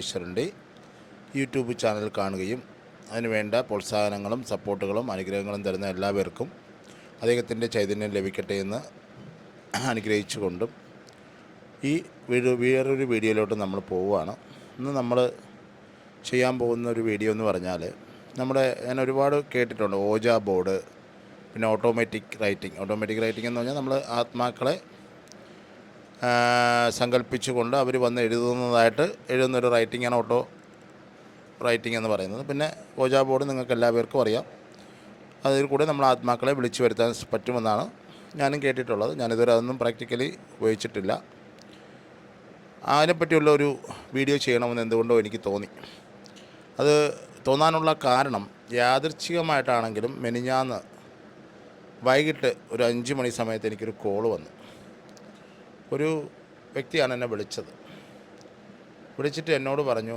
ഈശ്വരന്റെ YouTube channel കാണുകയും അതിനുവേണ്ട പ്രോത്സാഹനങ്ങളും സപ്പോർട്ടുകളും അനുഗ്രഹങ്ങളും തരുന്ന എല്ലാവർക്കും അദ്ദേഹത്തിന്റെ ചൈതന്യം ലഭിക്കട്ടെ എന്ന് അനുഗ്രഹിച്ചുകൊണ്ടും ഈ വീഡിയോ വേറൊരു വീഡിയോയിലോട്ട് നമ്മൾ പോവുകയാണ്. ഇന്ന് നമ്മൾ ചെയ്യാൻ പോകുന്ന ഒരു വീഡിയോ എന്ന് പറഞ്ഞാൽ നമ്മുടെ ഞാൻ ഒരുപാട് കേട്ടിട്ടുണ്ട്. ഓജ ബോർഡ് പിന്നെ ഓട്ടോമാറ്റിക് റൈറ്റിംഗ്. ഓട്ടോമാറ്റിക് റൈറ്റിംഗ് എന്ന് പറഞ്ഞാൽ നമ്മൾ ആത്മാക്കളെ സങ്കല്പിച്ചുകൊണ്ട് അവർ വന്ന് എഴുതുന്നതായിട്ട് എഴുതുന്നൊരു റൈറ്റിംഗാണ് ഓട്ടോ റൈറ്റിംഗ് എന്ന് പറയുന്നത്. പിന്നെ ഓജാ ബോർഡ് നിങ്ങൾക്ക് എല്ലാവർക്കും അറിയാം. അതിൽ കൂടെ നമ്മൾ ആത്മാക്കളെ വിളിച്ചു വരുത്താൻ പറ്റുമെന്നാണ് ഞാനും കേട്ടിട്ടുള്ളത്. ഞാനിതുവരെ അതൊന്നും പ്രാക്ടിക്കലി ഉപയോഗിച്ചിട്ടില്ല. അതിനെപ്പറ്റിയുള്ള ഒരു വീഡിയോ ചെയ്യണമെന്ന് എന്തുകൊണ്ടോ എനിക്ക് തോന്നി. അത് തോന്നാനുള്ള കാരണം യാദൃച്ഛികമായിട്ടാണെങ്കിലും മെനിഞ്ഞാന്ന് വൈകിട്ട് ഒരു അഞ്ച് മണി സമയത്ത് എനിക്കൊരു കോൾ വന്നു. ഒരു വ്യക്തിയാണ് എന്നെ വിളിച്ചത്. വിളിച്ചിട്ട് എന്നോട് പറഞ്ഞു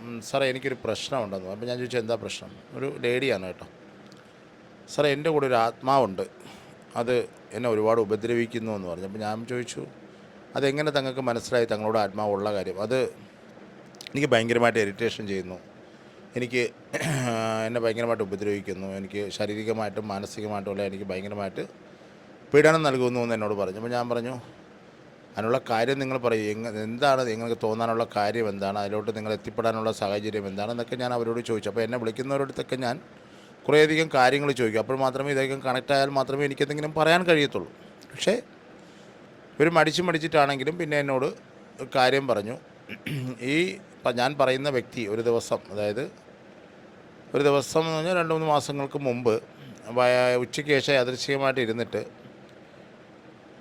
"ഉം, സാറേ എനിക്കൊരു പ്രശ്നമുണ്ടെന്ന്. അപ്പോൾ ഞാൻ ചോദിച്ചു എന്താ പ്രശ്നം? ഒരു ലേഡിയാണ് കേട്ടോ. സാറേ എന്റെ കൂടെ ഒരു ആത്മാവുണ്ട്. അത് എന്നെ ഒരുപാട് ഉപദ്രവിക്കുന്നു എന്ന് പറഞ്ഞു. അപ്പോൾ ഞാൻ ചോദിച്ചു അതെങ്ങനെ തങ്ങൾക്ക് മനസ്സിലായി തങ്ങളോട് ആത്മാവുള്ള കാര്യം? അത് എനിക്ക് ഭയങ്കരമായിട്ട് ഇറിറ്റേഷൻ ചെയ്യുന്നു. എനിക്ക് എന്നെ ഭയങ്കരമായിട്ട് ഉപദ്രവിക്കുന്നു. എനിക്ക് ശാരീരികമായിട്ടും മാനസികമായിട്ടും മാനസികമായിട്ടുള്ള എനിക്ക് ഭയങ്കരമായിട്ട് പീഡനം നൽകുന്നു എന്ന് എന്നോട് പറഞ്ഞു. അപ്പോൾ ഞാൻ പറഞ്ഞു അതിനുള്ള കാര്യം നിങ്ങൾ പറയും. എങ്ങ എന്താണ് നിങ്ങൾക്ക് തോന്നാനുള്ള കാര്യം എന്താണ്? അതിലോട്ട് നിങ്ങൾ എത്തിപ്പെടാനുള്ള സാഹചര്യം എന്താണ്? എന്നൊക്കെ ഞാൻ അവരോട് ചോദിച്ചു. അപ്പോൾ എന്നെ വിളിക്കുന്നവരോടത്തൊക്കെ ഞാൻ കുറേയധികം കാര്യങ്ങൾ ചോദിക്കും. അപ്പോൾ മാത്രമേ ഇതേക്കും കണക്റ്റ് ആയാൽ മാത്രമേ എനിക്കെന്തെങ്കിലും പറയാൻ കഴിയത്തുള്ളൂ. പക്ഷേ ഇവർ മടിച്ച് മടിച്ചിട്ടാണെങ്കിലും പിന്നെ എന്നോട് കാര്യം പറഞ്ഞു. ഈ ഞാൻ പറയുന്ന വ്യക്തി ഒരു ദിവസം അതായത് ഒരു ദിവസം എന്ന് പറഞ്ഞാൽ രണ്ട് മൂന്ന് മാസങ്ങൾക്ക് മുമ്പ് ഉച്ചയ്ക്ക് ശേഷം യാദൃശ്ചികമായിട്ട് ഇരുന്നിട്ട്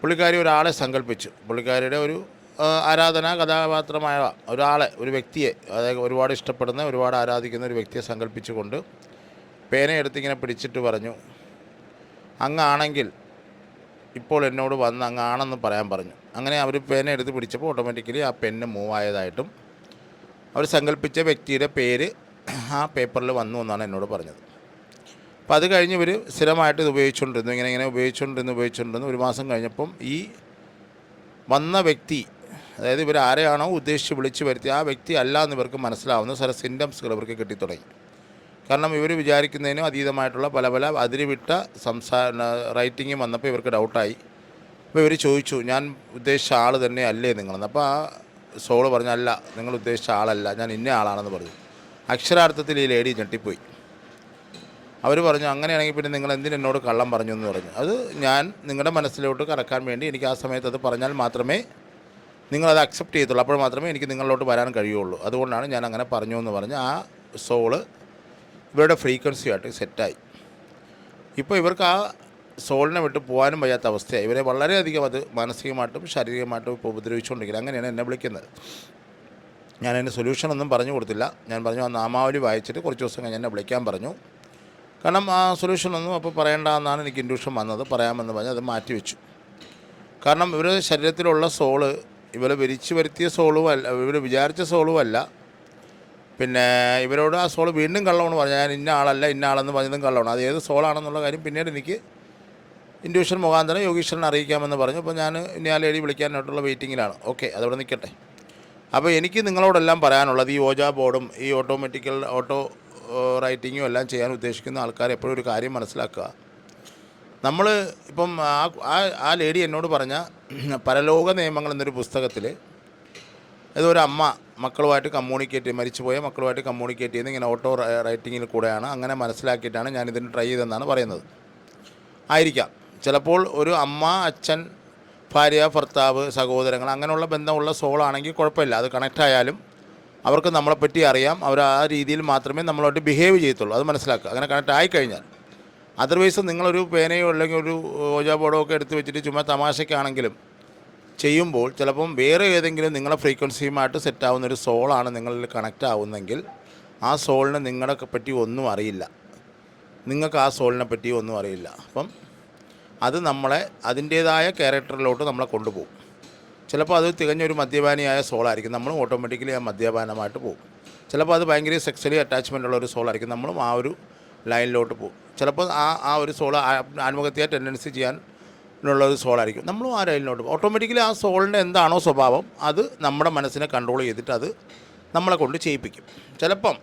പുള്ളിക്കാരി ഒരാളെ സങ്കല്പിച്ചു. പുള്ളിക്കാരിയുടെ ഒരു ആരാധന കഥാപാത്രമായ ഒരാളെ ഒരു വ്യക്തിയെ അതായത് ഒരുപാട് ഇഷ്ടപ്പെടുന്ന ഒരുപാട് ആരാധിക്കുന്ന ഒരു വ്യക്തിയെ സങ്കല്പിച്ചുകൊണ്ട് പേനയെടുത്തിങ്ങനെ പിടിച്ചിട്ട് പറഞ്ഞു അങ്ങാണെങ്കിൽ ഇപ്പോൾ എന്നോട് വന്ന് അങ്ങാണെന്ന് പറയാൻ പറഞ്ഞു. അങ്ങനെ അവർ പേന എടുത്ത് പിടിച്ചപ്പോൾ ഓട്ടോമാറ്റിക്കലി ആ പെണ്ണ് മൂവ് ആയതായിട്ടും അവർ സങ്കല്പിച്ച വ്യക്തിയുടെ പേര് ആ പേപ്പറിൽ വന്നു എന്നാണ് എന്നോട് പറഞ്ഞത്. അപ്പോൾ അത് കഴിഞ്ഞ് ഇവർ സ്ഥിരമായിട്ട് ഇത് ഉപയോഗിച്ചുകൊണ്ടിരുന്നു. ഇങ്ങനെ ഇങ്ങനെ ഉപയോഗിച്ചുകൊണ്ടിരുന്നു ഉപയോഗിച്ചുകൊണ്ടിരുന്നു. ഒരു മാസം കഴിഞ്ഞപ്പം ഈ വന്ന വ്യക്തി അതായത് ഇവർ ആരെയാണോ ഉദ്ദേശിച്ച് വിളിച്ചു വരുത്തി ആ വ്യക്തി അല്ല എന്ന് ഇവർക്ക് മനസ്സിലാവുന്ന. ചില സിംറ്റംസുകൾ ഇവർക്ക് കിട്ടിത്തുടങ്ങി. കാരണം ഇവർ വിചാരിക്കുന്നതിനും അതീതമായിട്ടുള്ള പല പല അതിരുവിട്ട സംസാര റൈറ്റിങ്ങും വന്നപ്പോൾ ഇവർക്ക് ഡൗട്ടായി. അപ്പോൾ ഇവർ ചോദിച്ചു ഞാൻ ഉദ്ദേശിച്ച ആൾ തന്നെ അല്ലേ നിങ്ങളെന്ന്? അപ്പോൾ ആ സോൾ പറഞ്ഞല്ല നിങ്ങൾ ഉദ്ദേശിച്ച ആളല്ല. ഞാൻ ഇന്ന ആളാണെന്ന് പറഞ്ഞു. അക്ഷരാർത്ഥത്തിൽ ഈ ലേഡി ഞെട്ടിപ്പോയി. അവർ പറഞ്ഞു അങ്ങനെയാണെങ്കിൽ പിന്നെ നിങ്ങൾ എന്തിന് എന്നോട് കള്ളം പറഞ്ഞു? എന്ന് പറഞ്ഞു. അത് ഞാൻ നിങ്ങളുടെ മനസ്സിലോട്ട് കടക്കാൻ വേണ്ടി എനിക്ക് ആ സമയത്ത് അത് പറഞ്ഞാൽ മാത്രമേ നിങ്ങളത് അക്സെപ്റ്റ് ചെയ്യത്തുള്ളൂ. അപ്പോൾ മാത്രമേ എനിക്ക് നിങ്ങളിലോട്ട് വരാൻ കഴിയുള്ളൂ. അതുകൊണ്ടാണ് ഞാൻ അങ്ങനെ പറഞ്ഞു എന്ന് പറഞ്ഞ് ആ സോൾ ഇവരുടെ ഫ്രീക്വൻസിയായിട്ട് സെറ്റായി ഇപ്പോൾ ഇവർക്ക് ആ സോളിനെ വിട്ട് പോകാനും വയ്യാത്ത അവസ്ഥയായി. ഇവരെ വളരെയധികം അത് മാനസികമായിട്ടും ശാരീരികമായിട്ടും ഇപ്പോൾ ഉപദ്രവിച്ചുകൊണ്ടിരിക്കുന്നത് അങ്ങനെയാണ് എന്നെ വിളിക്കുന്നത്. ഞാൻ അതിന്റെ സൊല്യൂഷൻ ഒന്നും പറഞ്ഞു കൊടുത്തില്ല. ഞാൻ പറഞ്ഞു ആ നാമാവലി വായിച്ചിട്ട് കുറച്ച് ദിവസം കഴിഞ്ഞ് എന്നെ വിളിക്കാൻ പറഞ്ഞു. കാരണം ആ സൊല്യൂഷനൊന്നും അപ്പോൾ പറയേണ്ട എന്നാണ് എനിക്ക് ഇൻഡ്യൂഷൻ വന്നത്. പറയാമെന്ന് പറഞ്ഞ് അത് മാറ്റി വെച്ചു. കാരണം ഇവർ ശരീരത്തിലുള്ള സോൾ ഇവർ വിരിച്ചു വരുത്തിയ സോളും അല്ല ഇവർ വിചാരിച്ച സോളും അല്ല. പിന്നെ ഇവരോട് ആ സോൾ വീണ്ടും കള്ളമാണ് പറഞ്ഞു. ഞാൻ ഇന്ന ആളല്ല ഇന്ന ആളെന്ന് പറഞ്ഞതും കള്ളമാണ് അത് ഏത് സോളാണെന്നുള്ള കാര്യം പിന്നീട് എനിക്ക് ഇൻഡ്യൂഷൻ മുഖാന്തരം യോഗീശ്വരനെ അറിയിക്കാമെന്ന് പറഞ്ഞു. അപ്പോൾ ഞാൻ ഇനി ആ ലേഡി വിളിക്കാനായിട്ടുള്ള വെയിറ്റിങ്ങിലാണ്. ഓക്കെ അതവിടെ നിൽക്കട്ടെ. അപ്പോൾ എനിക്ക് നിങ്ങളോടെല്ലാം പറയാനുള്ളത് ഈ ഓജാ ബോർഡും ഈ ഓട്ടോമാറ്റിക്കൽ ഓട്ടോ റൈറ്റിങ്ങും എല്ലാം ചെയ്യാൻ ഉദ്ദേശിക്കുന്ന ആൾക്കാർ എപ്പോഴും ഒരു കാര്യം മനസ്സിലാക്കുക. നമ്മൾ ഇപ്പം ആ ആ- ലേഡി എന്നോട് പറഞ്ഞ പരലോക നിയമങ്ങൾ എന്നൊരു പുസ്തകത്തിൽ ഇതൊരു അമ്മ മക്കളുമായിട്ട് കമ്മ്യൂണിക്കേറ്റ് മരിച്ചുപോയ മക്കളുമായിട്ട് കമ്മ്യൂണിക്കേറ്റ് ചെയ്യുന്ന ഇങ്ങനെ ഓട്ടോ റൈറ്റിങ്ങിൽ കൂടെയാണ്. അങ്ങനെ മനസ്സിലാക്കിയിട്ടാണ് ഞാൻ ഇതിന് ട്രൈ ചെയ്തതെന്നാണ് പറയുന്നത്. ആയിരിക്കാം. ചിലപ്പോൾ ഒരു അമ്മ അച്ഛൻ ഭാര്യ ഭർത്താവ് സഹോദരങ്ങൾ അങ്ങനെയുള്ള ബന്ധമുള്ള സോളാണെങ്കിൽ കുഴപ്പമില്ല. അത് കണക്റ്റ് ആയാലും അവർക്ക് നമ്മളെപ്പറ്റി അറിയാം. അവർ ആ രീതിയിൽ മാത്രമേ നമ്മളോട്ട് ബിഹേവ് ചെയ്യത്തുള്ളൂ. അത് മനസ്സിലാക്കുക. അങ്ങനെ കണക്ട് ആയിക്കഴിഞ്ഞാൽ. അതർവൈസ് നിങ്ങളൊരു പേനയോ അല്ലെങ്കിൽ ഒരു ഓജാ ബോർഡോ ഒക്കെ എടുത്ത് വെച്ചിട്ട് ചുമ്മാ തമാശയ്ക്കാണെങ്കിലും ചെയ്യുമ്പോൾ ചിലപ്പം വേറെ ഏതെങ്കിലും നിങ്ങളുടെ ഫ്രീക്വൻസിയുമായിട്ട് സെറ്റാവുന്ന ഒരു സോളാണ് നിങ്ങളിൽ കണക്റ്റ് ആവുന്നെങ്കിൽ ആ സോളിന് നിങ്ങളെ പറ്റി ഒന്നും അറിയില്ല. നിങ്ങൾക്ക് ആ സോളിനെ പറ്റി ഒന്നും അറിയില്ല. അപ്പം അത് നമ്മളെ അതിന്റേതായ ക്യാരക്ടറിലോട്ട് നമ്മളെ കൊണ്ടുപോകും. ചിലപ്പോൾ അത് തികഞ്ഞൊരു മദ്യപാനിയായ സോളായിരിക്കും. നമ്മളും ഓട്ടോമാറ്റിക്കലി ആ മദ്യപാനമായിട്ട് പോകും. ചിലപ്പോൾ അത് ഭയങ്കര സെക്സ്വലി അറ്റാച്ച്മെന്റ് ഉള്ള ഒരു സോളായിരിക്കും. നമ്മളും ആ ഒരു ലൈനിലോട്ട് പോകും. ചിലപ്പോൾ ആ ആ ഒരു സോൾ ആത്മഹത്യ ടെൻഡൻസി ചെയ്യാൻ ഉള്ള ഒരു സോളായിരിക്കും. നമ്മളും ആ ലൈനിലോട്ട് പോകും. ഓട്ടോമാറ്റിക്കലി ആ സോളിന്റെ എന്താണോ സ്വഭാവം അത് നമ്മുടെ മനസ്സിനെ കൺട്രോൾ ചെയ്തിട്ട് അത് നമ്മളെ കൊണ്ട് ചെയ്യിപ്പിക്കും. ചിലപ്പം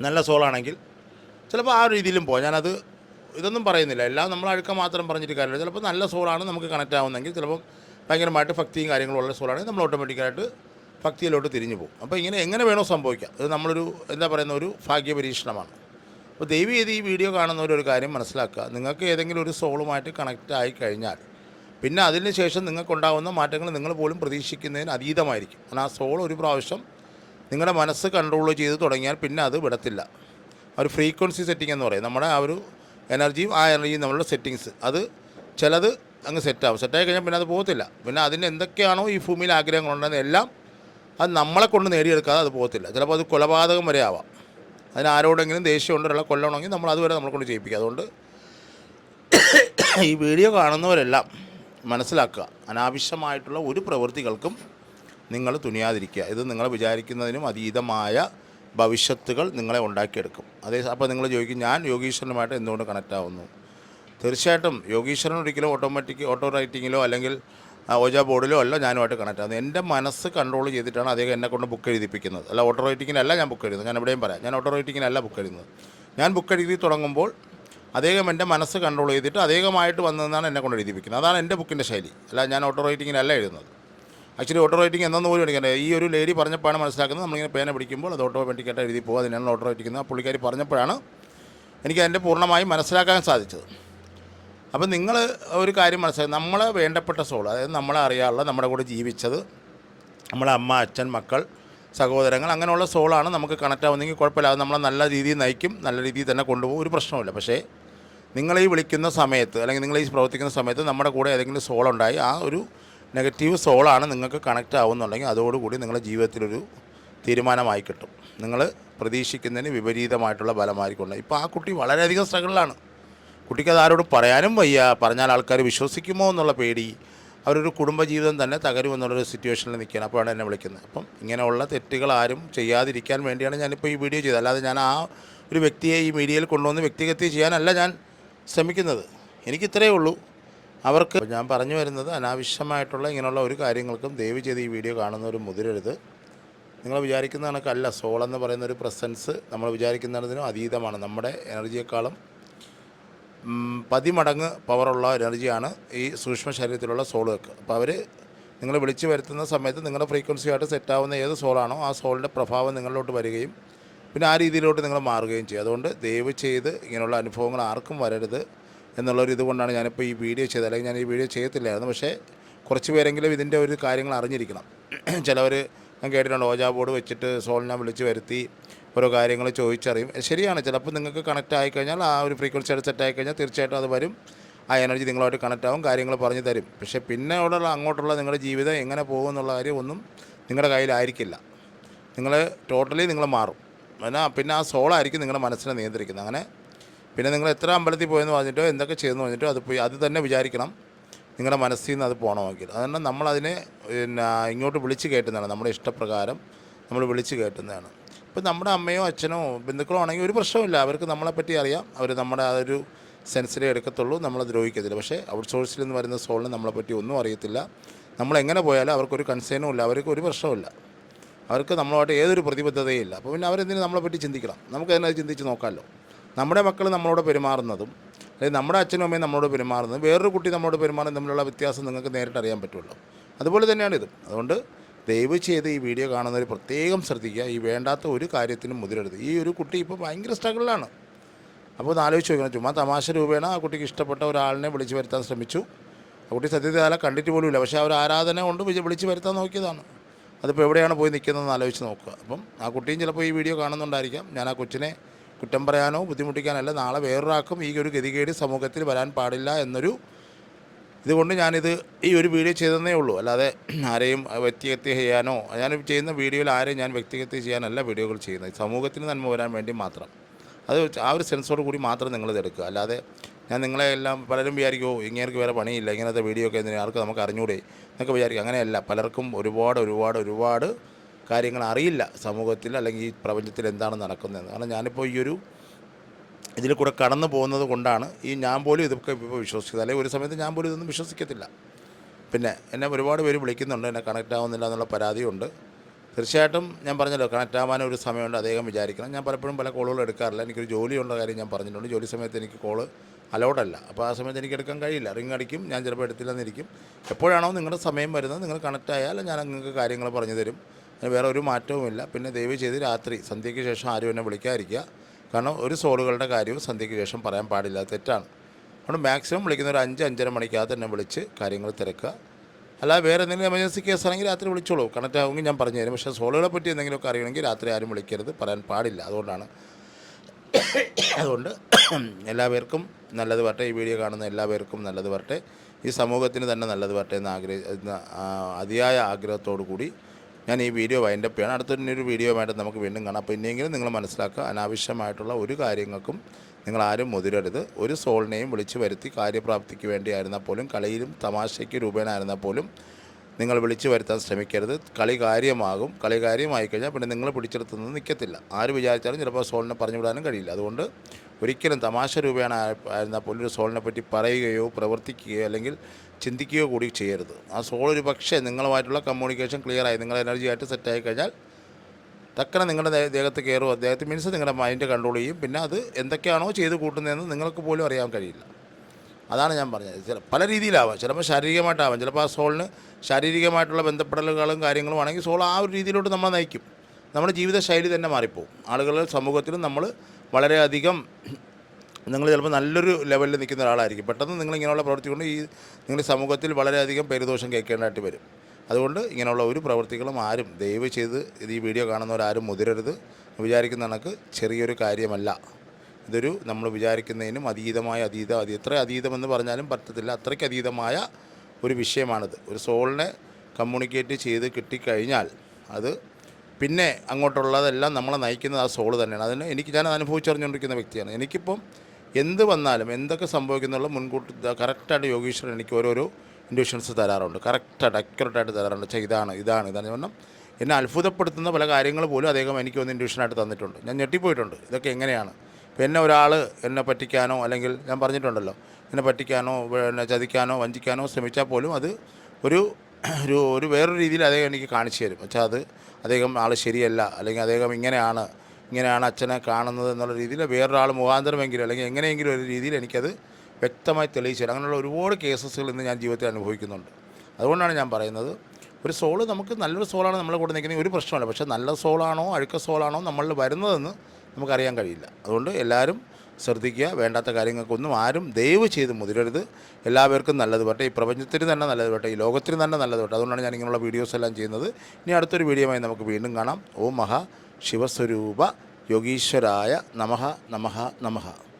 നല്ല സോളാണെങ്കിൽ ചിലപ്പോൾ ആ രീതിയിലും പോകാം ഞാനത് ഇതൊന്നും പറയുന്നില്ല. എല്ലാം നമ്മൾ അഴുക്ക മാത്രം പറഞ്ഞിട്ട് കാര്യമില്ല. ചിലപ്പോൾ നല്ല സോളാണ് നമുക്ക് കണക്റ്റ് ആവുന്നെങ്കിൽ ചിലപ്പം ഭയങ്കരമായിട്ട് ഭക്തിയും കാര്യങ്ങളും ഉള്ള സ്കൂളാണെങ്കിൽ നമ്മൾ ഓട്ടോമാറ്റിക്കായിട്ട് ഭക്തിയിലോട്ട് തിരിഞ്ഞു പോകും. അപ്പോൾ ഇങ്ങനെ എങ്ങനെ വേണോ സംഭവിക്കാം. ഇത് നമ്മളൊരു എന്താ പറയുന്ന ഒരു ഭാഗ്യ പരീക്ഷണമാണ്. അപ്പോൾ ദൈവം ചെയ്ത് ഈ വീഡിയോ കാണുന്നവരൊരു കാര്യം മനസ്സിലാക്കുക. നിങ്ങൾക്ക് ഏതെങ്കിലും ഒരു സോളുമായിട്ട് കണക്റ്റ് ആയി കഴിഞ്ഞാൽ പിന്നെ അതിന് ശേഷം നിങ്ങൾക്കുണ്ടാകുന്ന മാറ്റങ്ങൾ നിങ്ങൾ പോലും പ്രതീക്ഷിക്കുന്നതിന് അതീതമായിരിക്കും. കാരണം ആ സോൾ ഒരു പ്രാവശ്യം നിങ്ങളുടെ മനസ്സ് കൺട്രോൾ ചെയ്ത് തുടങ്ങിയാൽ പിന്നെ അത് വിടത്തില്ല. ഒരു ഫ്രീക്വൻസി സെറ്റിംഗ് എന്ന് പറയും. നമ്മുടെ ആ ഒരു എനർജിയും ആ എനർജിയും നമ്മളുടെ സെറ്റിങ്സ് അത് ചിലത് അങ്ങ് സെറ്റാവും. സെറ്റായി കഴിഞ്ഞാൽ പിന്നെ അത് പോകത്തില്ല. പിന്നെ അതിന് എന്തൊക്കെയാണോ ഈ ഭൂമിയിൽ ആഗ്രഹങ്ങളുണ്ടെന്ന് എല്ലാം അത് നമ്മളെ കൊണ്ട് നേടിയെടുക്കാതെ അത് പോകത്തില്ല. ചിലപ്പോൾ അത് കൊലപാതകം വരെ ആവാം. അതിന് ആരോടെങ്കിലും ദേഷ്യം ഉണ്ട് ഒരാളെ കൊല്ലണമെങ്കിൽ നമ്മൾ അതുവരെ നമ്മളെ കൊണ്ട് ചെയ്യിപ്പിക്കുക അതുകൊണ്ട് ഈ വീഡിയോ കാണുന്നവരെല്ലാം മനസ്സിലാക്കുക. അനാവശ്യമായിട്ടുള്ള ഒരു പ്രവൃത്തികൾക്കും നിങ്ങൾ തുനിയാതിരിക്കുക. ഇത് നിങ്ങൾ വിചാരിക്കുന്നതിനും അതീതമായ ഭവിഷ്യത്തുകൾ നിങ്ങളെ ഉണ്ടാക്കിയെടുക്കും. അതേ അപ്പോൾ നിങ്ങൾ ചോദിക്കും ഞാൻ യോഗീശ്വരനുമായിട്ട് എന്തുകൊണ്ട് കണക്റ്റ് ആവുന്നു? തീർച്ചയായിട്ടും യോഗീശ്വരൻ ഒരിക്കലും ഓട്ടോമാറ്റിക് ഓട്ടോ റൈറ്റിങ്ങിലോ അല്ലെങ്കിൽ ഓജ ബോർഡിലോ അല്ല ഞാനുമായിട്ട് കണക്റ്റ് ആകുന്നത് എന്റെ മനസ്സ് കൺട്രോൾ ചെയ്തിട്ടാണ് അദ്ദേഹം എന്നെ കൊണ്ട് ബുക്ക് എഴുതിപ്പിക്കുന്നത്. അല്ല ഓട്ടോ റൈറ്റിങ്ങിനല്ല ഞാൻ ബുക്ക് എഴുതുന്നത്. ഞാൻ എവിടെയും പറയാം. ഞാൻ ഓട്ടോ റൈറ്റിങ്ങിനല്ല ബുക്ക് എഴുതുന്നത്. ഞാൻ ബുക്ക് എഴുതി തുടങ്ങുമ്പോൾ അദ്ദേഹം എന്റെ മനസ്സ് കൺട്രോൾ ചെയ്തിട്ട് അദ്ദേഹമായിട്ട് വന്നതെന്നാണ് എന്നെ കൊണ്ട് എഴുതിപ്പിക്കുന്നത്. അതാണ് എന്റെ ബുക്കിന്റെ ശൈലി. അല്ല ഞാൻ ഓട്ടോ റൈറ്റിങ്ങിനല്ല എഴുതുന്നത്. ആക്ച്വലി ഓട്ടോ റൈറ്റിംഗ് എന്നു പോലും എനിക്കറിയാം ഈ ഒരു ലേഡി പറഞ്ഞപ്പോഴാണ് മനസ്സിലാക്കുന്നത്. നമ്മളിങ്ങനെ പേന പിടിക്കുമ്പോൾ അത് ഓട്ടോമാറ്റിക്കായിട്ട് എഴുതി പോകുക അതിനാണ് ഓട്ടോ ആ പുള്ളിക്കാരി പറഞ്ഞപ്പോഴാണ് എനിക്ക് അതിന്റെ പൂർണമായും മനസ്സിലാക്കാൻ സാധിച്ചത്. അപ്പം നിങ്ങൾ ഒരു കാര്യം മനസ്സിലാക്കി നമ്മളെ വേണ്ടപ്പെട്ട സോൾ അതായത് നമ്മളെ അറിയാനുള്ള നമ്മുടെ കൂടെ ജീവിച്ചത് നമ്മളെ അമ്മ അച്ഛൻ മക്കൾ സഹോദരങ്ങൾ അങ്ങനെയുള്ള സോളാണ് നമുക്ക് കണക്റ്റ് ആവുന്നെങ്കിൽ കുഴപ്പമില്ല. അത് നമ്മളെ നല്ല രീതിയിൽ നയിക്കും നല്ല രീതിയിൽ തന്നെ കൊണ്ടുപോകും. ഒരു പ്രശ്നവുമില്ല. പക്ഷേ നിങ്ങൾ ഈ വിളിക്കുന്ന സമയത്ത് അല്ലെങ്കിൽ നിങ്ങൾ ഈ പ്രവർത്തിക്കുന്ന സമയത്ത് നമ്മുടെ കൂടെ ഏതെങ്കിലും സോളുണ്ടായി ആ ഒരു നെഗറ്റീവ് സോളാണ് നിങ്ങൾക്ക് കണക്റ്റ് ആവുന്നുണ്ടെങ്കിൽ അതോടുകൂടി നിങ്ങളുടെ ജീവിതത്തിലൊരു തീരുമാനമായി കിട്ടും. നിങ്ങൾ പ്രതീക്ഷിക്കുന്നതിന് വിപരീതമായിട്ടുള്ള ബലമായിരിക്കും ഇപ്പോൾ ആ കുട്ടി വളരെയധികം സ്ട്രഗിളിലാണ് കുട്ടിക്ക് അത് ആരോടും പറയാനും വയ്യ. പറഞ്ഞാൽ ആൾക്കാർ വിശ്വസിക്കുമോ എന്നുള്ള പേടി. അവരൊരു കുടുംബജീവിതം തന്നെ തകരുമെന്നുള്ളൊരു സിറ്റുവേഷനിൽ നിൽക്കുകയാണ്. അപ്പോഴാണ് എന്നെ വിളിക്കുന്നത്. അപ്പം ഇങ്ങനെയുള്ള തെറ്റുകൾ ആരും ചെയ്യാതിരിക്കാൻ വേണ്ടിയാണ് ഞാനിപ്പോൾ ഈ വീഡിയോ ചെയ്തത്. അല്ലാതെ ഞാൻ ആ ഒരു വ്യക്തിയെ ഈ മീഡിയയിൽ കൊണ്ടുവന്ന് വ്യക്തിഗതി ചെയ്യാനല്ല ഞാൻ ശ്രമിക്കുന്നത്. എനിക്കിത്രയേ ഉള്ളൂ. അവർക്ക് ഞാൻ പറഞ്ഞു വരുന്നത് അനാവശ്യമായിട്ടുള്ള ഇങ്ങനെയുള്ള ഒരു കാര്യങ്ങൾക്കും ദയവ് ചെയ്ത് ഈ വീഡിയോ കാണുന്നവർ മുതിരരുത്. നിങ്ങൾ വിചാരിക്കുന്ന കണക്കല്ല. സോൾ എന്ന് പറയുന്ന ഒരു പ്രസൻസ് നമ്മൾ വിചാരിക്കുന്നതിനും അതീതമാണ്. നമ്മുടെ എനർജിയെക്കാളും പതിമടങ്ങ് പവറുള്ള എനർജിയാണ് ഈ സൂക്ഷ്മ ശരീരത്തിലുള്ള സോളുകൾക്ക് അപ്പോൾ അവർ നിങ്ങൾ വിളിച്ചു വരുത്തുന്ന സമയത്ത് നിങ്ങളുടെ ഫ്രീക്വൻസിയായിട്ട് സെറ്റാവുന്ന ഏത് സോളാണോ ആ സോളിന്റെ പ്രഭാവം നിങ്ങളിലോട്ട് വരികയും പിന്നെ ആ രീതിയിലോട്ട് നിങ്ങൾ മാറുകയും ചെയ്യും അതുകൊണ്ട് ദയവ് ചെയ്ത് ഇങ്ങനെയുള്ള അനുഭവങ്ങൾ ആർക്കും വരരുത് എന്നുള്ളൊരു ഇതുകൊണ്ടാണ് ഞാനിപ്പോൾ ഈ വീഡിയോ ചെയ്തത്. അല്ലെങ്കിൽ ഞാൻ ഈ വീഡിയോ ചെയ്യത്തില്ലായിരുന്നു. പക്ഷേ കുറച്ച് പേരെങ്കിലും ഇതിന്റെ ഒരു കാര്യങ്ങൾ അറിഞ്ഞിരിക്കണം. ചിലവർ ഞാൻ കേട്ടിട്ടുണ്ട് ഓജാ ബോർഡ് വെച്ചിട്ട് സോളിനെ വിളിച്ച് വരുത്തി. ഓരോ കാര്യങ്ങൾ ചോദിച്ചറിയും. ശരിയാണ് ചിലപ്പോൾ നിങ്ങൾക്ക് കണക്റ്റ് ആയിക്കഴിഞ്ഞാൽ ആ ഒരു ഫ്രീക്വൻസി ആയിട്ട് സെറ്റ് ആയിക്കഴിഞ്ഞാൽ തീർച്ചയായിട്ടും അത് വരും. ആ എനർജി നിങ്ങളുമായിട്ട് കണക്റ്റ് ആവും കാര്യങ്ങൾ പറഞ്ഞു തരും. പക്ഷേ പിന്നെ ഉള്ള അങ്ങോട്ടുള്ള നിങ്ങളുടെ ജീവിതം എങ്ങനെ പോകും എന്നുള്ള കാര്യം ഒന്നും നിങ്ങളുടെ കയ്യിലായിരിക്കില്ല. നിങ്ങൾ ടോട്ടലി നിങ്ങൾ മാറും. എന്നാൽ പിന്നെ ആ സോളായിരിക്കും നിങ്ങളുടെ മനസ്സിനെ നിയന്ത്രിക്കുന്നത്. അങ്ങനെ പിന്നെ നിങ്ങൾ എത്ര അമ്പലത്തിൽ പോയെന്ന് പറഞ്ഞിട്ടോ എന്തൊക്കെ ചെയ്തെന്ന് പറഞ്ഞിട്ടോ അത് പോയി അത് തന്നെ വിചാരിക്കണം. നിങ്ങളുടെ മനസ്സിൽ നിന്ന് അത് പോകണമെങ്കിൽ. അതുകൊണ്ട് നമ്മളതിനെ പിന്നെ ഇങ്ങോട്ട് വിളിച്ച് കയറ്റുന്നതാണ് നമ്മുടെ ഇഷ്ടപ്രകാരം നമ്മൾ വിളിച്ച് കയറ്റുന്നതാണ് ഇപ്പം നമ്മുടെ അമ്മയോ അച്ഛനോ ബന്ധുക്കളോ ആണെങ്കിൽ ഒരു പ്രശ്നമില്ല അവർക്ക് നമ്മളെപ്പറ്റി അറിയാം. അവർ നമ്മുടെ ആ ഒരു സെൻസിലേ എടുക്കത്തുള്ളൂ. നമ്മളെ ദ്രോഹിക്കത്തില്ല. പക്ഷേ ഔട്ട് സോഴ്സിൽ നിന്ന് വരുന്ന സോളിന് നമ്മളെപ്പറ്റി ഒന്നും അറിയത്തില്ല. നമ്മൾ എങ്ങനെ പോയാലും അവർക്കൊരു കൺസേണും ഇല്ല. അവർക്ക് ഒരു പ്രശ്നമില്ല അവർക്ക് നമ്മളുമായിട്ട് ഏതൊരു പ്രതിബദ്ധതയും ഇല്ല അപ്പോൾ പിന്നെ അവരെന്തിനു നമ്മളെപ്പറ്റി ചിന്തിക്കണം? നമുക്ക് ചിന്തിച്ച് നോക്കാമല്ലോ. നമ്മുടെ മക്കൾ നമ്മളോട് പെരുമാറുന്നതും അല്ലെങ്കിൽ നമ്മുടെ അച്ഛനും അമ്മയും നമ്മളോട് പെരുമാറുന്നതും വേറൊരു കുട്ടി നമ്മളോട് പെരുമാറുന്നതും തമ്മിലുള്ള വ്യത്യാസം നിങ്ങൾക്ക് നേരിട്ട് അറിയാൻ പറ്റുള്ളൂ അതുപോലെ തന്നെയാണ് ഇത്. അതുകൊണ്ട് ദയവ് ചെയ്ത് ഈ വീഡിയോ കാണുന്നവർ പ്രത്യേകം ശ്രദ്ധിക്കുക. ഈ വേണ്ടാത്ത ഒരു കാര്യത്തിനും മുതിരരുത്. ഈ ഒരു കുട്ടി ഇപ്പോൾ ഭയങ്കര സ്ട്രഗിളിലാണ്. അപ്പോൾ ഒന്ന് ആലോചിച്ച് നോക്കണം. ചുമ്മാ തമാശ രൂപേണ ആ കുട്ടിക്ക് ഇഷ്ടപ്പെട്ട ഒരാളിനെ വിളിച്ച് വരുത്താൻ ശ്രമിച്ചു. ആ കുട്ടി സത്യത്തിൽ ആളെ കണ്ടിട്ട് പോലുമില്ല പക്ഷേ ആ ഒരു ആരാധന കൊണ്ട് വിളിച്ചു വരുത്താൻ നോക്കിയതാണ്. അതിപ്പോൾ എവിടെയാണ് പോയി നിൽക്കുന്നതെന്ന് ആലോചിച്ച് നോക്കുക. അപ്പം ആ കുട്ടിയും ചിലപ്പോൾ ഈ വീഡിയോ കാണുന്നുണ്ടായിരിക്കാം. ഞാൻ ആ കൊച്ചിനെ കുറ്റം പറയാനോ ബുദ്ധിമുട്ടിക്കാനല്ല നാളെ വേറൊരാൾക്കും ഈ ഒരു ഗതികേട് സമൂഹത്തിൽ വരാൻ പാടില്ല എന്നൊരു ഇതുകൊണ്ട് ഞാനിത് ഈ ഒരു വീഡിയോ ചെയ്തതേ ഉള്ളൂ. അല്ലാതെ ആരെയും വ്യക്തിഹത്യ ചെയ്യാനോ ഞാൻ ചെയ്യുന്ന വീഡിയോയിൽ ആരെയും ഞാൻ വ്യക്തിഹത്യ ചെയ്യാനല്ല വീഡിയോകൾ ചെയ്യുന്നത്. സമൂഹത്തിന് നന്മ വരാൻ വേണ്ടി മാത്രം. അത് ആ ഒരു സെൻസോട് കൂടി മാത്രം നിങ്ങളിത് എടുക്കുക. അല്ലാതെ ഞാൻ നിങ്ങളെ എല്ലാം പലരും വിചാരിക്കുമോ ഇങ്ങനെയൊക്കെ വേറെ പണിയില്ല ഇങ്ങനത്തെ വീഡിയോ ഒക്കെ എന്തിനാ? ആർക്ക് നമുക്ക് അറിഞ്ഞൂടെ എന്നൊക്കെ വിചാരിക്കും. അങ്ങനെയല്ല. പലർക്കും ഒരുപാട് ഒരുപാട് ഒരുപാട് കാര്യങ്ങൾ അറിയില്ല സമൂഹത്തിൽ അല്ലെങ്കിൽ ഈ പ്രപഞ്ചത്തിൽ എന്താണ് നടക്കുന്നതെന്ന്. കാരണം ഞാനിപ്പോൾ ഈ ഒരു ഇതിൽ കൂടെ കടന്നു പോകുന്നത് കൊണ്ടാണ് ഈ ഞാൻ പോലും ഇതൊക്കെ ഇപ്പോൾ വിശ്വസിക്കുന്നത് അല്ലെങ്കിൽ ഒരു സമയത്ത് ഞാൻ പോലും ഇതൊന്നും വിശ്വസിക്കത്തില്ല. പിന്നെ എന്നെ ഒരുപാട് പേര് വിളിക്കുന്നുണ്ട് എന്നെ കണക്റ്റ് ആവുന്നില്ല എന്നുള്ള പരാതിയുണ്ട്. തീർച്ചയായിട്ടും ഞാൻ പറഞ്ഞല്ലോ കണക്റ്റ് ആവാൻ ഒരു സമയമുണ്ട് അദ്ദേഹം വിചാരിക്കണം. ഞാൻ പലപ്പോഴും പല കോളുകൾ എടുക്കാറില്ല. എനിക്കൊരു ജോലിയുള്ള കാര്യം ഞാൻ പറഞ്ഞിട്ടുണ്ട്. ജോലി സമയത്ത് എനിക്ക് കോൾ അലൗഡല്ല അപ്പോൾ ആ സമയത്ത് എനിക്ക് എടുക്കാൻ കഴിയില്ല. റിങ് അടിക്കും ഞാൻ ചിലപ്പോൾ എടുത്തില്ലെന്നിരിക്കും. എപ്പോഴാണോ നിങ്ങളുടെ സമയം വരുന്നത് നിങ്ങൾ കണക്റ്റ് ആയാൽ ഞാൻ നിങ്ങൾക്ക് കാര്യങ്ങൾ പറഞ്ഞു തരും. വേറെ ഒരു മാറ്റവുമില്ല. പിന്നെ ദയവ് ചെയ്ത് രാത്രി സന്ധ്യയ്ക്ക് ശേഷം ആരും എന്നെ വിളിക്കാതിരിക്കുക. കാരണം ഒരു സോളുകളുടെ കാര്യവും സന്ധ്യയ്ക്ക് ശേഷം പറയാൻ പാടില്ല തെറ്റാണ്. അതുകൊണ്ട് മാക്സിമം വിളിക്കുന്ന ഒരു അഞ്ച് അഞ്ചര മണിക്കകത്ത് തന്നെ വിളിച്ച് കാര്യങ്ങൾ തിരക്കുക. അല്ല വേറെ എന്തെങ്കിലും എമർജൻസി കേസ് ആണെങ്കിൽ രാത്രി വിളിച്ചോളൂ. കണക്റ്റ് ആവുമെങ്കിൽ ഞാൻ പറഞ്ഞു തരും. പക്ഷേ സോളുകളെ പറ്റി എന്തെങ്കിലുമൊക്കെ അറിയണമെങ്കിൽ രാത്രി ആരും വിളിക്കരുത് പറയാൻ പാടില്ല. അതുകൊണ്ടാണ് അതുകൊണ്ട് എല്ലാവർക്കും നല്ലത് വരട്ടെ. ഈ വീഡിയോ കാണുന്ന എല്ലാവർക്കും നല്ലത് വരട്ടെ. ഈ സമൂഹത്തിന് തന്നെ നല്ലത് വരട്ടെ എന്ന് ആഗ്രഹ അതിയായ ആഗ്രഹത്തോടു കൂടി ഞാൻ ഈ വീഡിയോ വൈൻഡപ്പ് ചെയ്യണം. അടുത്തൊരു ഒരു വീഡിയോ ആയിട്ട് നമുക്ക് വീണ്ടും കാണാം. അപ്പോൾ ഇനിയെങ്കിലും നിങ്ങൾ മനസ്സിലാക്കുക അനാവശ്യമായിട്ടുള്ള ഒരു കാര്യങ്ങൾക്കും നിങ്ങൾ ആരും മുതിരരുത്. ഒരു സോളിനെയും വിളിച്ചു വരുത്തി കാര്യപ്രാപ്തിക്ക് വേണ്ടിയായിരുന്നാൽ പോലും കളിയിലും തമാശയ്ക്ക് രൂപേണായിരുന്നാൽ പോലും നിങ്ങൾ വിളിച്ചു വരുത്താൻ ശ്രമിക്കരുത്. കളി കാര്യമാകും. കളി കാര്യമായി കഴിഞ്ഞാൽ പിന്നെ നിങ്ങൾ പിടിച്ചെടുത്തുനിന്ന് നിൽക്കത്തില്ല. ആര് വിചാരിച്ചാലും ചിലപ്പോൾ സോളിനെ പറഞ്ഞു വിടാനും കഴിയില്ല. അതുകൊണ്ട് ഒരിക്കലും തമാശ രൂപേണ ആയിരുന്ന ആയിരുന്നാൽ പോലും ഒരു സോളിനെ പറ്റി പറയുകയോ പ്രവർത്തിക്കുകയോ അല്ലെങ്കിൽ ചിന്തിക്കുകയോ കൂടി ചെയ്യരുത്. ആ സോൾ ഒരു പക്ഷേ നിങ്ങളുമായിട്ടുള്ള കമ്മ്യൂണിക്കേഷൻ ക്ലിയർ ആയി നിങ്ങൾ എനർജി ആയിട്ട് സെറ്റായി കഴിഞ്ഞാൽ തക്കനെ നിങ്ങളുടെ ദേഹത്ത് കയറും. അദ്ദേഹത്തെ മീൻസ് നിങ്ങളുടെ മൈൻഡ് കൺട്രോൾ ചെയ്യും. പിന്നെ അത് എന്തൊക്കെയാണോ ചെയ്ത് കൂട്ടുന്നതെന്ന് നിങ്ങൾക്ക് പോലും അറിയാൻ കഴിയില്ല. അതാണ് ഞാൻ പറഞ്ഞത്. ചില പല രീതിയിലാവാം. ചിലപ്പോൾ ശാരീരികമായിട്ടാവാം. ചിലപ്പോൾ ആ സോളിന് ശാരീരികമായിട്ടുള്ള ബന്ധപ്പെടലുകളും കാര്യങ്ങളും ആണെങ്കിൽ സോൾ ആ ഒരു രീതിയിലോട്ട് നമ്മളെ നയിക്കും. നമ്മുടെ ജീവിതശൈലി തന്നെ മാറിപ്പോവും. ആളുകളുടെ സമൂഹത്തിലും നമ്മൾ വളരെയധികം നിങ്ങൾ ചിലപ്പോൾ നല്ലൊരു ലെവലിൽ നിൽക്കുന്ന ഒരാളായിരിക്കും. പെട്ടെന്ന് നിങ്ങൾ ഇങ്ങനെയുള്ള പ്രവൃത്തി കൊണ്ട് ഈ നിങ്ങൾ സമൂഹത്തിൽ വളരെയധികം പേരുദോഷം കേൾക്കേണ്ടതായിട്ട് വരും. അതുകൊണ്ട് ഇങ്ങനെയുള്ള ഒരു പ്രവൃത്തികളും ആരും ദയവ് ചെയ്ത് ഇത് ഈ വീഡിയോ കാണുന്നവരാരും മുതിരരുത്. വിചാരിക്കുന്ന കണക്ക് ചെറിയൊരു കാര്യമല്ല. ഇതൊരു നമ്മൾ വിചാരിക്കുന്നതിനും അതീതമായ അതീത അതി എത്ര അതീതമെന്ന് പറഞ്ഞാലും പറ്റത്തില്ല. അത്രയ്ക്ക് അതീതമായ ഒരു വിഷയമാണിത്. ഒരു സോളിനെ കമ്മ്യൂണിക്കേറ്റ് ചെയ്ത് കിട്ടിക്കഴിഞ്ഞാൽ അത് പിന്നെ അങ്ങോട്ടുള്ളതെല്ലാം നമ്മളെ നയിക്കുന്നത് ആ സോൾ തന്നെയാണ്. അതിന് എനിക്ക് ഞാൻ അനുഭവിച്ചറിഞ്ഞുകൊണ്ടിരിക്കുന്ന വ്യക്തിയാണ്. എനിക്കിപ്പം എന്ത് വന്നാലും എന്തൊക്കെ സംഭവിക്കുന്നുള്ള മുൻകൂട്ടി കറക്റ്റായിട്ട് യോഗീശ്വരൻ എനിക്ക് ഓരോരോ ഇൻഡ്യൂഷൻസ് തരാറുണ്ട്. കറക്റ്റായിട്ട് അക്യുറേറ്റായിട്ട് തരാറുണ്ട്. പക്ഷേ ഇതാണ് ഇതാണ് ഇതാണ്. കാരണം എന്നെ അത്ഭുതപ്പെടുത്തുന്ന പല കാര്യങ്ങൾ പോലും അദ്ദേഹം എനിക്ക് ഒന്ന് ഇൻഡ്യൂഷനായിട്ട് തന്നിട്ടുണ്ട്. ഞാൻ ഞെട്ടിപ്പോയിട്ടുണ്ട്. ഇതൊക്കെ എങ്ങനെയാണ്? ഇപ്പം എന്നെ ഒരാൾ എന്നെ പറ്റിക്കാനോ അല്ലെങ്കിൽ ഞാൻ പറഞ്ഞിട്ടുണ്ടല്ലോ എന്നെ പറ്റിക്കാനോ പിന്നെ ചതിക്കാനോ വഞ്ചിക്കാനോ ശ്രമിച്ചാൽ പോലും അത് ഒരു ഒരു ഒരു വേറൊരു രീതിയിൽ അദ്ദേഹം എനിക്ക് കാണിച്ചു തരും. വെച്ചാൽ അത് അദ്ദേഹം ആൾ ശരിയല്ല അല്ലെങ്കിൽ അദ്ദേഹം ഇങ്ങനെയാണ് ഇങ്ങനെയാണ് അച്ഛനെ കാണുന്നത് എന്നുള്ള രീതിയിൽ വേറൊരാൾ മുഖാന്തരമെങ്കിലും അല്ലെങ്കിൽ എങ്ങനെയെങ്കിലും ഒരു രീതിയിൽ എനിക്കത് വ്യക്തമായി തെളിയിച്ചു തരും. അങ്ങനെയുള്ള ഒരുപാട് കേസസുകൾ ഇന്ന് ഞാൻ ജീവിതത്തിൽ അനുഭവിക്കുന്നുണ്ട്. അതുകൊണ്ടാണ് ഞാൻ പറയുന്നത് ഒരു സോൾ നമുക്ക് നല്ലൊരു സോളാണ് നമ്മളെ കൂടെ നിൽക്കുന്നത് ഒരു പ്രശ്നമല്ല. പക്ഷേ നല്ല സോളാണോ അഴുക്ക സോളാണോ നമ്മളിൽ വരുന്നതെന്ന് നമുക്കറിയാൻ കഴിയില്ല. അതുകൊണ്ട് എല്ലാവരും ശ്രദ്ധിക്കുക. വേണ്ടാത്ത കാര്യങ്ങൾക്കൊന്നും ആരും ദയവ് ചെയ്ത് മുതിരരുത്. എല്ലാവർക്കും നല്ലത് വരട്ടെ. ഈ പ്രപഞ്ചത്തിന് തന്നെ നല്ലത് വരട്ടെ. ഈ ലോകത്തിന് തന്നെ നല്ലത് വരട്ടെ. അതുകൊണ്ടാണ് ഞാൻ ഇങ്ങനെയുള്ള വീഡിയോസ് എല്ലാം ചെയ്യുന്നത്. ഇനി അടുത്തൊരു വീഡിയോയുമായി നമുക്ക് വീണ്ടും കാണാം. ഓം മഹാ ശിവസ്വരൂപ യോഗീശ്വരായ നമഹ നമഹ നമഃ